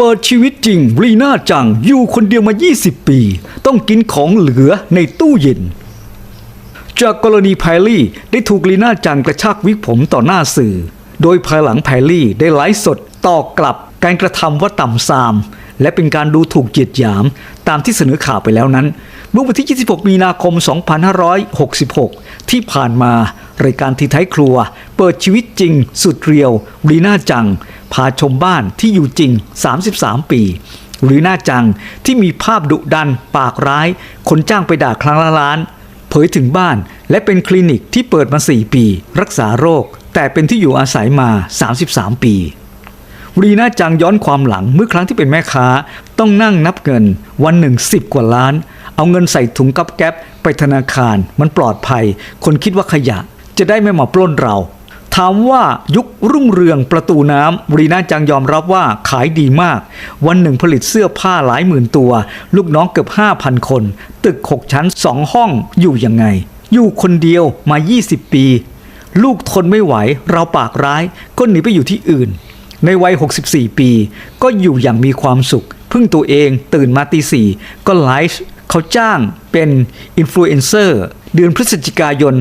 เปิดชีวิตจริงรีน่าจังอยู่คนเดียวมา 20 ปี ต้องกินของเหลือในตู้เย็น จากกรณีแพรลี่ได้ถูกลีน่าจังกระชากวิกผมต่อหน้าสื่อ โดยภายหลังแพรลี่ได้ไลฟ์สดต่อกลับการกระทำว่าต่ำซาม และเป็นการดูถูกเหยียดหยามตามที่เสนอข่าวไปแล้วนั้นเมื่อวันที่ 26 มีนาคม 2566 ที่ผ่านมา รายการทีไทยครัว เปิดชีวิตจริง สุดเรียวลีน่าจัง พาชมบ้านที่อยู่จริง 33 ปี หรือหน้าจังที่มีภาพดุดันปากร้าย คนจ้างไปด่าครั้งละล้าน เผยถึงบ้านและเป็นคลินิกที่เปิดมา 4 ปี รักษาโรค แต่เป็นที่อยู่อาศัยมา 33 ปีรีน่าจังย้อนความหลังเมื่อครั้งที่เป็นแม่ค้า ต้องนั่งนับเงิน วันหนึ่งสิบกว่าล้าน เอาเงินใส่ถุงกับแก๊บไปธนาคาร มันปลอดภัย คนคิดว่าขยะ จะได้ไม่มาปล้นเรา ถามว่ายุครุ่งเรืองประตูน้ำรีน่าจังยอมรับว่าขายดีมาก วันหนึ่งผลิตเสื้อผ้าหลายหมื่นตัว ลูกน้องเกือบ 5,000 คน ตึก 6 ชั้น 2 ห้องอยู่ยังไง อยู่คนเดียวมา 20 ปี ลูกทนไม่ไหว เราปากร้าย ก็หนีไปอยู่ที่อื่น ในวัย 64 ปี ก็อยู่อย่างมีความสุข พึ่งตัวเองตื่นมาตีสี่ก็ไลฟ์เขาจ้างเป็นอินฟลูเอนเซอร์เดือนพฤศจิกายน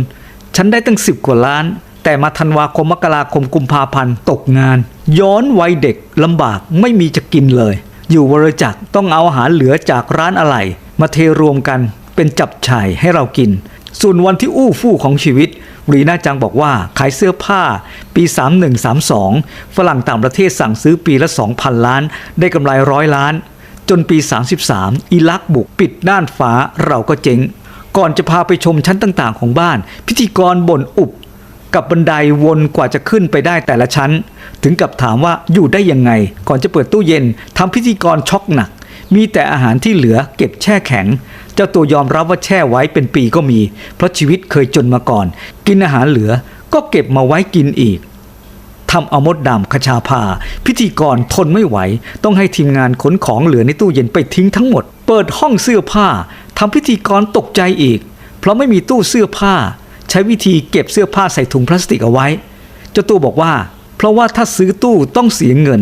ฉันได้ตั้ง 10 กว่าล้าน แต่มาธันวาคมมกราคมกุมภาพันธ์ตกงาน ย้อนวัยเด็กลำบากไม่มีจะกินเลย อยู่วรจักต้องเอาอาหารเหลือจากร้านอะไร มาเทรวมกันเป็นจับฉ่ายให้เรากิน ส่วนวันที่อู้ฟู่ของชีวิตรีน่าจังบอกว่าขายเสื้อผ้าปี 3132 ฝรั่งต่างประเทศสั่งซื้อปีละ 2,000 ล้าน ได้กำไรร้อยล้าน จนปี 33 อิรักบุกปิดด้านฟ้าเราก็เจ๊ง ก่อนจะพาไปชมชั้นต่างๆของบ้าน พิธีกรบ่นอุบ กับบันไดวนกว่าจะขึ้นไปได้แต่ละชั้น ถึงกับถามว่าอยู่ได้ยังไง ก่อนจะเปิดตู้เย็นทำพิธีกรช็อกหนัก มีแต่อาหารที่เหลือเก็บแช่แข็ง เจ้าตัวยอมรับว่าแช่ไว้เป็นปีก็มี เพราะชีวิตเคยจนมาก่อน กินอาหารเหลือก็เก็บมาไว้กินอีกทำเอามดดำคชาพา พิธีกรทนไม่ไหว ต้องให้ทีมงานขนของเหลือในตู้เย็นไปทิ้งทั้งหมด เปิดห้องเสื้อผ้าทำพิธีกรตกใจอีก เพราะไม่มีตู้เสื้อผ้า ใช้วิธีเก็บเสื้อผ้าใส่ถุงพลาสติกเอาไว้ เจ้าตัวบอกว่า เพราะว่าถ้าซื้อตู้ต้องเสียเงิน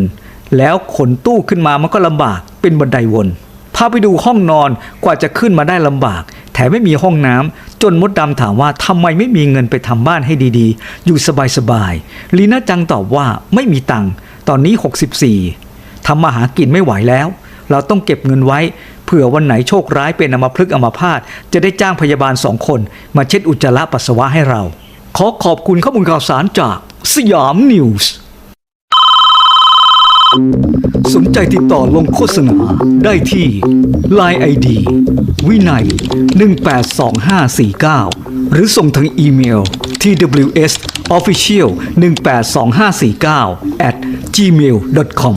แล้วขนตู้ขึ้นมามันก็ลำบากเป็นบันไดวนพาไปดูห้องนอนกว่าจะขึ้นมาได้ลำบาก แถมไม่มีห้องน้ำจนมดดำถามว่าทำไมไม่มีเงินไปทำบ้านให้ดีๆ อยู่สบายๆลีน่าจังตอบว่าไม่มีตังค์ตอนนี้ 64ทำมาหากินไม่ไหวแล้ว เราต้องเก็บเงินไว้ เผื่อวันไหนโชคร้ายเป็นอัมพฤกษ์อัมพาตจะได้จ้างพยาบาลสองคน มาเช็ดอุจจาระปัสสาวะให้เรา ขอขอบคุณข้อมูลข่าวสารจากสยามนิวส์สนใจติดต่อลงโฆษณาได้ที่ Line ID วินัย 182549 หรือส่งทางอีเมล tws official 182549 at gmail.com